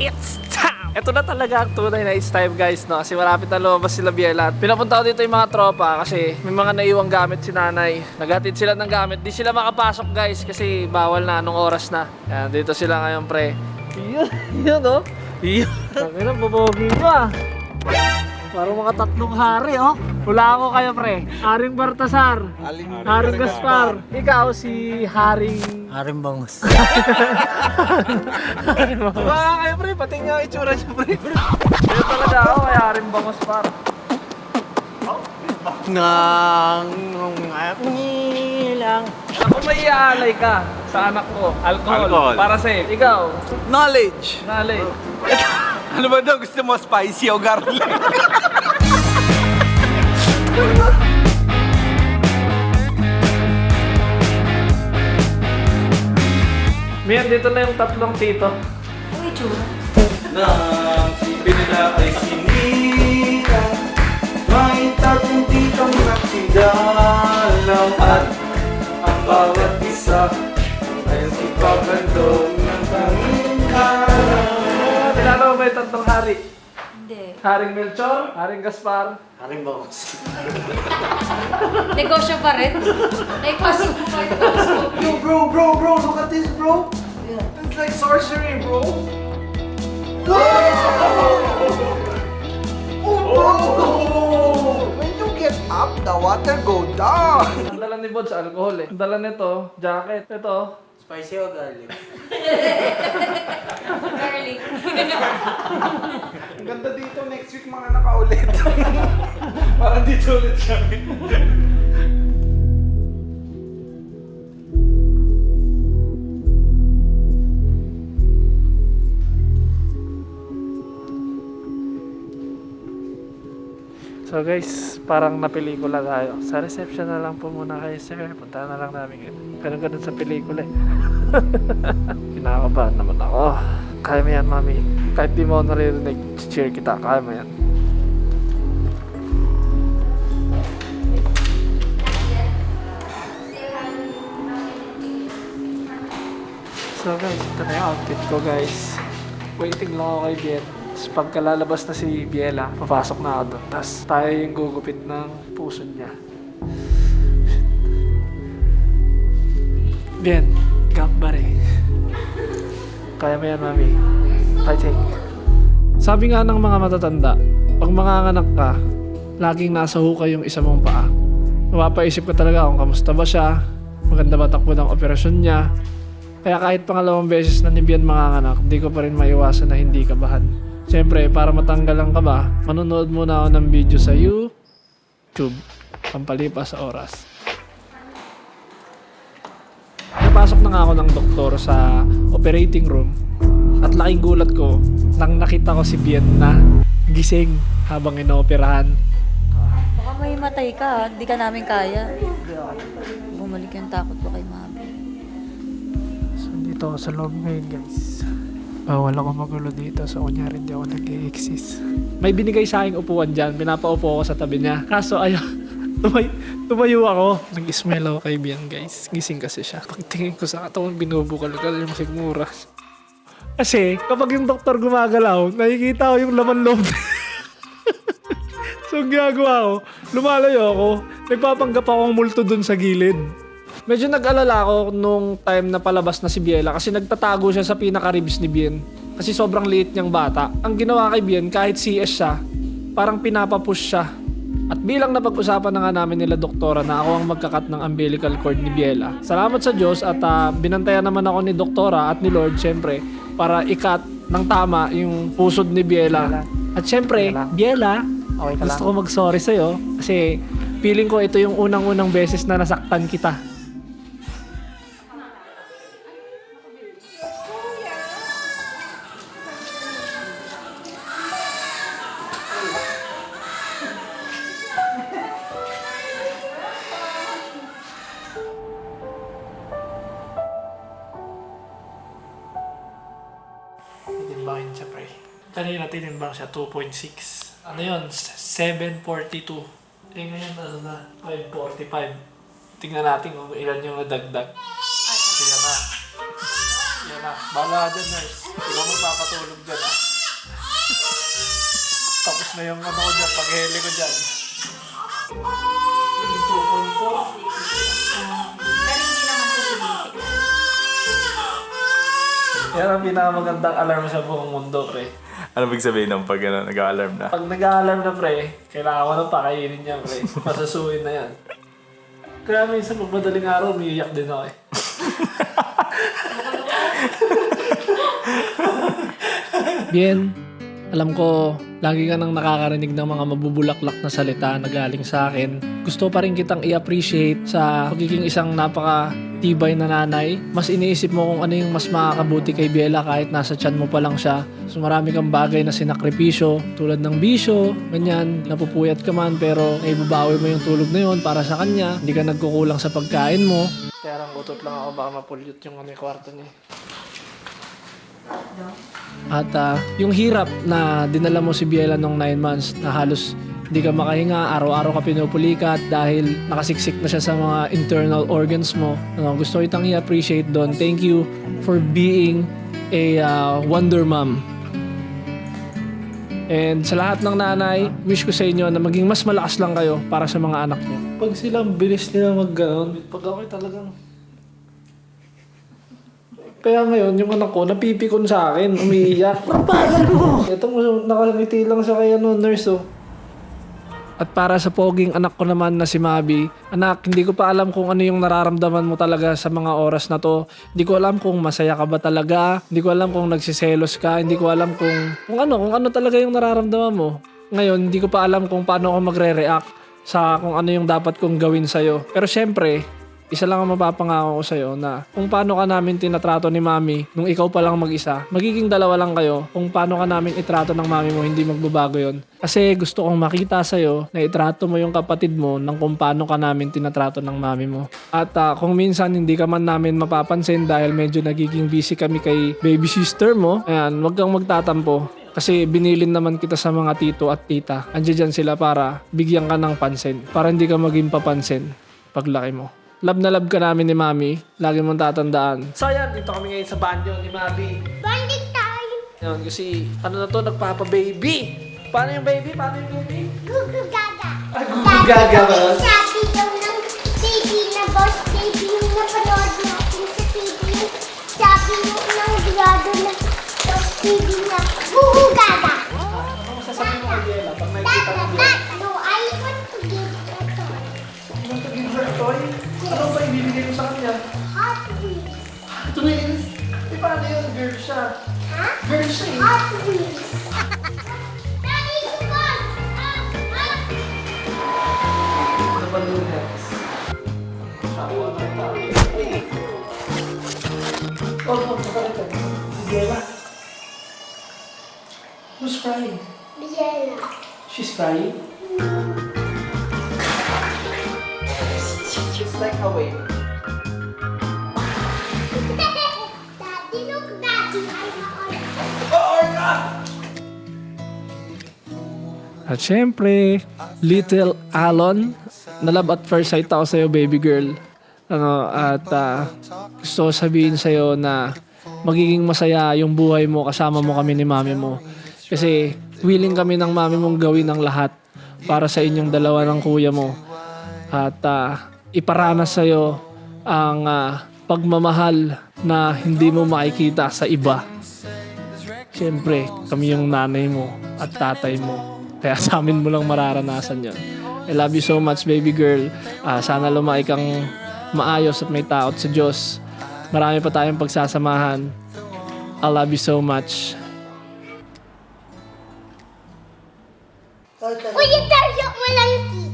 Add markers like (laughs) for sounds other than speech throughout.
It's time! Ito na talaga ang tunay na it's time guys, no? Kasi malapit na lumabas sila Biela. Pinapunta ko dito yung mga tropa kasi may mga naiwang gamit si nanay. Naghatid sila ng gamit. Di sila makapasok guys kasi bawal na anong oras na. Yan, dito sila ngayon pre. Yun, (laughs) yun no? Yun. Ang ina, bubogi mo ah. Parang mga tatlong hari, oh. Wala ako kayo, pre. Haring Bartasar. Haring Gaspar. Ikaw si Haring... Aring bangus. Wala kayo, pre. Pati nga itsura niya, pre. Kaya talaga ako kay Haring Bangos, par. Nang lang. Ako may iaalay ka sa anak ko. Alcohol. Alcohol. Para sa'yo. Ikaw. Knowledge. Nalay. (laughs) Ano ba daw? Gusto mo spicy o garlic? (laughs) Mian, dito na yung tatlong tito. Uy, tsura. Nang sipin nila ay sinita May tatlong titong nagsidalaw At ang bawat isa ay si Pagandong ng tanging karaw Kilala mo ba yung tatlong hari? Hindi. Haring Melchor, Haring Gaspar. Aring bangus. Negosyo pa rin. Negosyo pa rin. Yo bro, bro, bro, look at this bro It's like sorcery bro Oh, when you get up, the water go down. Ang dala ni Bods, alcohol eh. Ang dala nito, jacket. Ito, Spicy o garlic? Garlic. Ang ganda dito, next week mga nakaulit (laughs) Parang dito ulit kami So guys, parang napelikula tayo. Sa reception na lang po muna kayo sir. Punta na lang namin kayo. Ganun ganun sa pelikula eh. (laughs) Kinakabahan naman ako. Kaya mo yan, mami. Kahit di mo naririnig, cheer kita. Kaya mo yan. So guys, ito na yung outfit ko guys. Waiting lang ako kay Bien. Tapos pagkalalabas na si Biela, papasok na ako doon. Tapos tayo yung gugupit ng puso niya. Bien, gambare. Kaya mo yan, mami. Fighting. Sabi nga ng mga matatanda, pag manganganak ka, laging nasa hukay yung isa mong paa. Mapapaisip ka talaga kung kamusta ba siya, maganda ba takbo ng operasyon niya, kaya kahit pangalawang beses na ni Bian manganganak, di ko pa rin maiwasan na hindi kabahan. Siyempre, para matanggal ang kaba, manonood muna ako ng video sa YouTube. Pampalipas sa oras. Napasok na nga ako ng doktor sa operating room. At laking gulat ko, nang nakita ko si Bian na gising habang inooperahan. Baka may matay ka, hindi ka namin kaya. Bumalik yung takot ko kay mami. So, dito ako sa loob ngayon, guys. Bawal ako magulo dito, so kunyari hindi ako nag-exist. May binigay sa aking upuan dyan, pinapaupo ako sa tabi niya. Kaso ayaw, (laughs) tumay, tumayo ako. Nag-smell ako kay Bian, guys. Gising kasi siya. Pagtingin ko sa katawan, binubukal-kal yung sigmura. Kasi, kapag yung doktor gumagalaw, nakikita ko yung laman loob. (laughs) so, ang ginagawa ko, lumalayo ako. Nagpapanggap akong multo dun sa gilid. Medyo nag-alala ako nung time na palabas na si Biela kasi nagtatago siya sa pinaka-ribs ni Bien. Kasi sobrang liit niyang bata. Ang ginawa kay Bien, kahit CS siya, parang pinapapush siya. At bilang napag-usapan na nga namin nila doktora na ako ang magkakat ng umbilical cord ni Biela. Salamat sa Diyos at ah, binantayan naman ako ni doktora at ni Lord syempre para ikat ng tama yung pusod ni Biela. At syempre, Biela, gusto ko mag-sorry sa'yo kasi feeling ko ito yung unang-unang beses na nasaktan kita. Tinimbang siya, 2.6. Ano yun? 7.42. Eh ngayon, ano na, 5.45. Tingnan natin kung ilan yung nadagdag. Yan na. Yan na. Bahala ka dyan, nurse. Ikaw magpapatulog dyan, ah. yung ano ko dyan, pagheli ko dyan. Yung 2.4. Pero hindi naman sa sumisik. Yan ang pinakamagandang alarm sa buong mundo, pre. Ano big sabihin ng pag ano, nag-alarm na? Pag nag-alarm na, pre, kailangan ko na pakainin yan, pre. (laughs) Masasuhin na yan. Kaya minsan pag madaling araw, umiiyak din ako eh. Bien, alam ko, lagi ka nang nakakarinig ng mga mabubulaklak na salita na galing sa akin. Gusto pa rin kitang i-appreciate sa pagiging isang napaka tibay na nanay. Mas iniisip mo kung ano yung mas makakabuti kay Biela kahit nasa tiyan mo pa lang siya. So marami kang bagay na sinakripisyo tulad ng bisyo, ganyan, napupuyat ka man pero naibabawi mo yung tulog na yun para sa kanya. Hindi ka nagkukulang sa pagkain mo. Kaya lang utot lang ako baka mapulyot yung ano yung kwarto niya. At ah, yung hirap na dinala mo si Biela nung 9 months na halos hindi ka makahinga, araw-araw ka pinupulikat dahil nakasiksik na siya sa mga internal organs mo. Ano, gusto ko itang i-appreciate doon. Thank you for being a ah, wonder mom. And sa lahat ng nanay, wish ko sa inyo na maging mas malakas lang kayo para sa mga anak niyo. Pag silang bilis nila mag pag ako talagang kaya ngayon, yung anak ko, napipikon sa akin, umiiyak. Papagal mo! Ito mo, nakangiti lang siya kay ano, nurse oh. At para sa poging anak ko naman na si Mabi, anak, hindi ko pa alam kung ano yung nararamdaman mo talaga sa mga oras na to. Hindi ko alam kung masaya ka ba talaga, hindi ko alam kung nagsiselos ka, hindi ko alam kung, kung ano, kung ano talaga yung nararamdaman mo. Ngayon, hindi ko pa alam kung paano ako magre-react sa kung ano yung dapat kong gawin sa'yo. Pero syempre, isa lang ang mapapangako ko sa'yo na kung paano ka namin tinatrato ni mami nung ikaw pa lang mag-isa, magiging dalawa lang kayo kung paano ka namin itrato ng mami mo, hindi magbabago yon. Kasi gusto kong makita sa'yo na itrato mo yung kapatid mo ng kung paano ka namin tinatrato ng mami mo. At ah, kung minsan hindi ka man namin mapapansin dahil medyo nagiging busy kami kay baby sister mo, ayan, wag kang magtatampo. Kasi binilin naman kita sa mga tito at tita. Andiyan sila para bigyan ka ng pansin. Para hindi ka maging papansin paglaki mo. Love na love ka namin ni Mami. Lagi mong tatandaan. So yan, dito kami ngayon sa banyo ni Mami. Bonding time! Yan, kasi ano na to, nagpapa-baby. Paano yung baby? Paano yung baby? Gugu gaga! Ay, gugaga ba? Sabi daw ng TV na boss TV yung napanood natin sa TV. Sabi yung ng grado na boss TV na gugu gaga! Ano masasabi mo kay Bella pag nakikita toy? Ano ba ibibigay mo sa kanya? Hot Wheels. Twins? Eh, paano yun? Girl siya. Ha? Girl siya eh. Hot Wheels. Ah, ah! Ano ba lunes? Sawa na tayo. Oh, oh, nakalitan. Si Bella. Who's crying? Biela. She's crying? It's like a wave. Daddy, look, Daddy. I'm on. At syempre, Little Alon, nalab at first sight ako sa'yo, baby girl. Ano, at ah, gusto ko sabihin sa'yo na magiging masaya yung buhay mo kasama mo kami ni mami mo. Kasi willing kami ng mami mong gawin ang lahat para sa inyong dalawa ng kuya mo. At ah, iparanas sa'yo ang ah, pagmamahal na hindi mo makikita sa iba. Siyempre, kami yung nanay mo at tatay mo. Kaya sa amin mo lang mararanasan yon. I love you so much, baby girl. Ah, sana lumaki kang maayos at may taot sa Diyos. Marami pa tayong pagsasamahan. I love you so much. Kuya Dario, walang tea.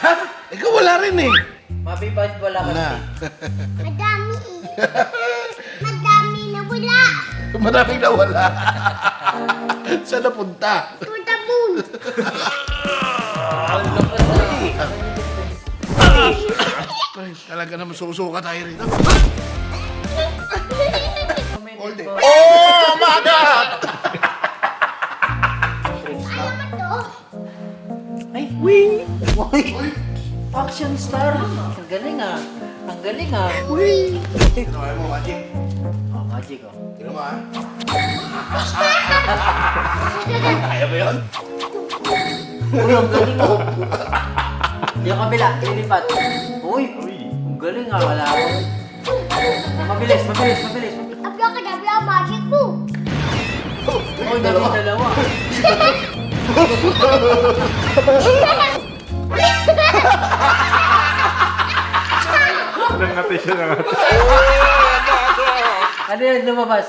Ha? Ikaw wala rin eh. Mabibad wala ka. Na. (laughs) Madami eh. Madami na wala. Maraming nawala. Saan napunta? To the moon. Ay, talaga naman susuka tayo rito. All day. Ano ba to? Ay, wing! Action star! Ang galing ah. Ang galing ah. Wing! Tinawa mo, Magic. Oh, magic oh. Tignan mo, ha? Kaya ba yun? Uy, ang galing ah. Yung kabila, lilipat. Uy, ang galing ah. Wala ako. Mabilis, mabilis, mabilis. Abracadabra, magic move. Uy, naging dalawa. (laughs) Nangati siya, nangati. Ano yan, lumabas?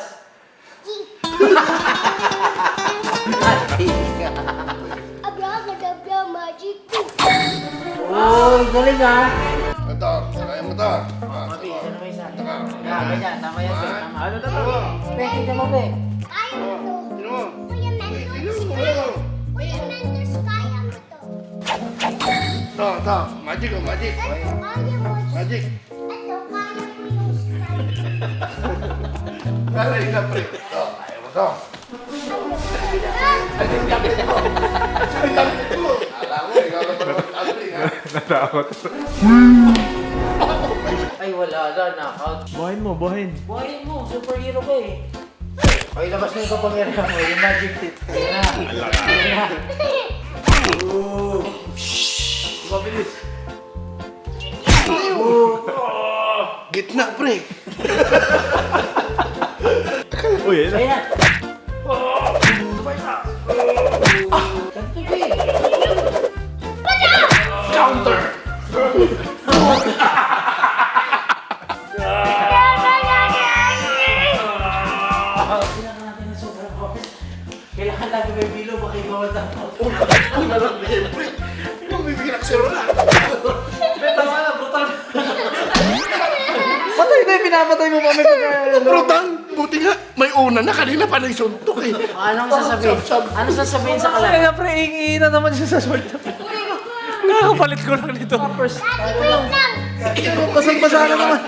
Abracadabra, magic move. Uy, galing ah. Ito, kaya mo ito. Mabi, isa naman isa. Ah, ganyan, tama yan, sir. Tama. Ano na to? Pwede ka mo, be. Kaya mo to. Sino mo? Kuya Mentos. Sino mo? Ito. Magic oh, magic. Ito, kaya mo. Magic. Ito, kaya mo yung style. Galing na pre. Ito, kaya mo ito. Alam mo, ikaw na parang ha. Natakot. Ay, wala na, knockout. Buhayin mo, buhayin. Buhayin mo, superhero ka eh. Ay, labas na yung kapangyarihan mo, yung magic tip. Ayan na. Ayan na. Mabilis. Gitna pre. Uy, ayun na. Eh? Ah, kailangan natin ng sobrang boses. Kailangan natin may bilo, baka ibawal tayo. Ano na lang pre. Sa'yo (laughs) na. Tama na, brutal. (laughs) Patay na yung pinapatay mo pa may Brutal. Buti nga, may una na kanina pa na isuntok eh. Anong sasabihin? Anong sasabihin sa kalan? Kaya pre, ingi na naman siya sa sword. Kakapalit ko lang nito. Lang. Basang-basa na naman.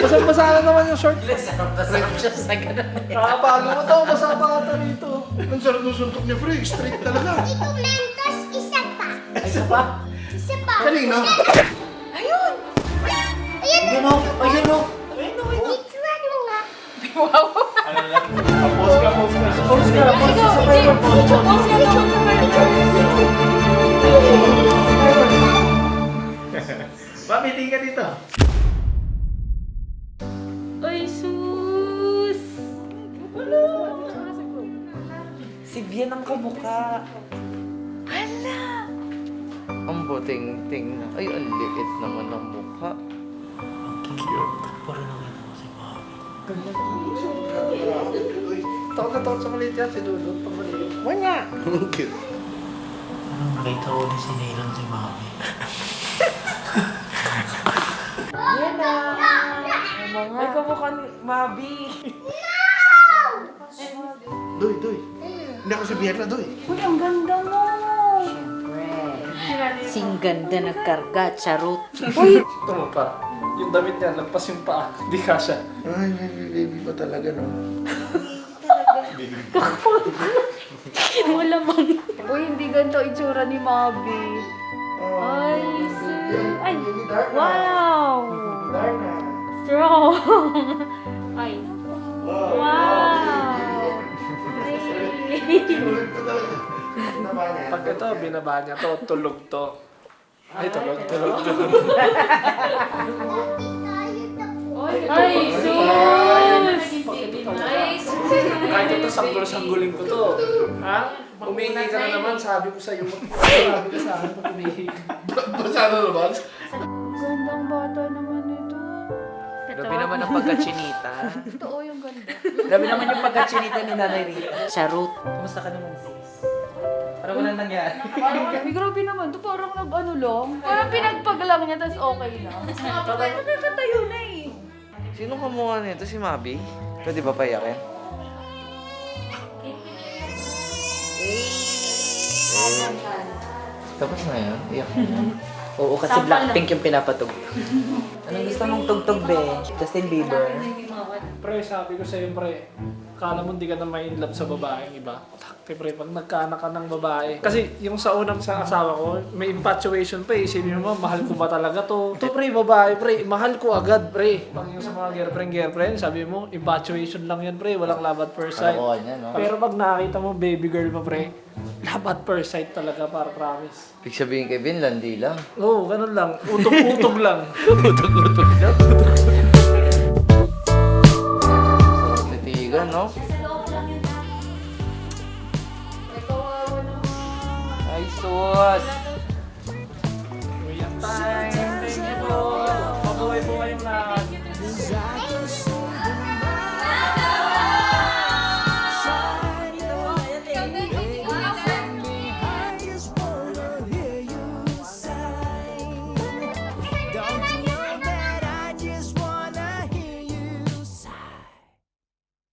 Basang-basa na naman yung short. Sarap na sarap siya sa ganun. Kakapalo mo to, basa pa ata rito. Ang sarap ng suntok niya pre. Straight talaga. Ito, pa. Isa pa? Isa pa. Kanina. Ayun. Ayun o, ayun o. Picturean mo nga. Pause ka, pause ka. Pause ka sa fiber phone. Mami, tingin ka dito. Ay, sus! Si Bien ang kamukha. Ang buting-ting na. Ay, ang liit naman ng mukha. Takot na takot sa maliit yan, si Dudut. Pag maliit. (laughs) Cute. Parang nakita ko ni si Nailang si Mami. (laughs) Ay, kamukha ni Mabi. Doy, doy. Hindi ako si Bierna, doy. Uy, ang ganda mo! Sing ganda nagkarga, charot. Uy! Ito mo pa. Yung damit niya, lagpas yung paa. Hindi kasha. Ay, baby, baby pa talaga, no? Malamang. Uy, hindi ganito itsura ni Mabi. Ay, sus! Ay! Wow! Strong! Ay! Wow! Ay! Pag ito, binaba niya to, tulog to. Ay, tulog, tulog, tulog. Ay, sus! Ay, sus! Kahit ito, sanggol-sanggulin ko to. Ha? Umingi ka na naman, sabi ko sa'yo. Sabi ko sa akin, pag umingi ka. Basa na naman. Gandang bata naman ito. Grabe naman ang pagkachinita. Totoo yung ganda. Grabe naman yung pagkachinita ni Nanay Rita. Charot. Kumusta ka naman, sis? Parang wala nangyari. Ay, grabe naman. Ito parang nag-ano lang. Parang pinagpag lang niya, tas okay na. Nakakatayo na eh. Sino kamukha nito? Si Mabi? Pwede ba payakin? Tapos na yun? Iyak na yun. (laughs) Oo, kasi Blackpink yung pinapatug. Anong gusto mong tugtog, be? Justin Bieber? Pre, sabi ko sa'yo, pre. Kala mo hindi ka na may in love sa babaeng iba. Takte pre, pag nagkaanak ka ng babae. Kasi yung sa unang sa asawa ko, may infatuation pa eh. Isipin mo, mahal ko ba talaga to? To pre, babae pre, mahal ko agad pre. Pag yung sa mga girlfriend, girlfriend, sabi mo, infatuation lang yan pre, walang love at first sight. Kalokohan yan, no? Pero pag nakita mo baby girl mo pre, love at first sight talaga para promise. Ibig sabihin kay Ben, landi lang. Oo, oh, ganun lang. Utog-utog lang. (laughs) Utog-utog lang. no? Ay, sus! Real time!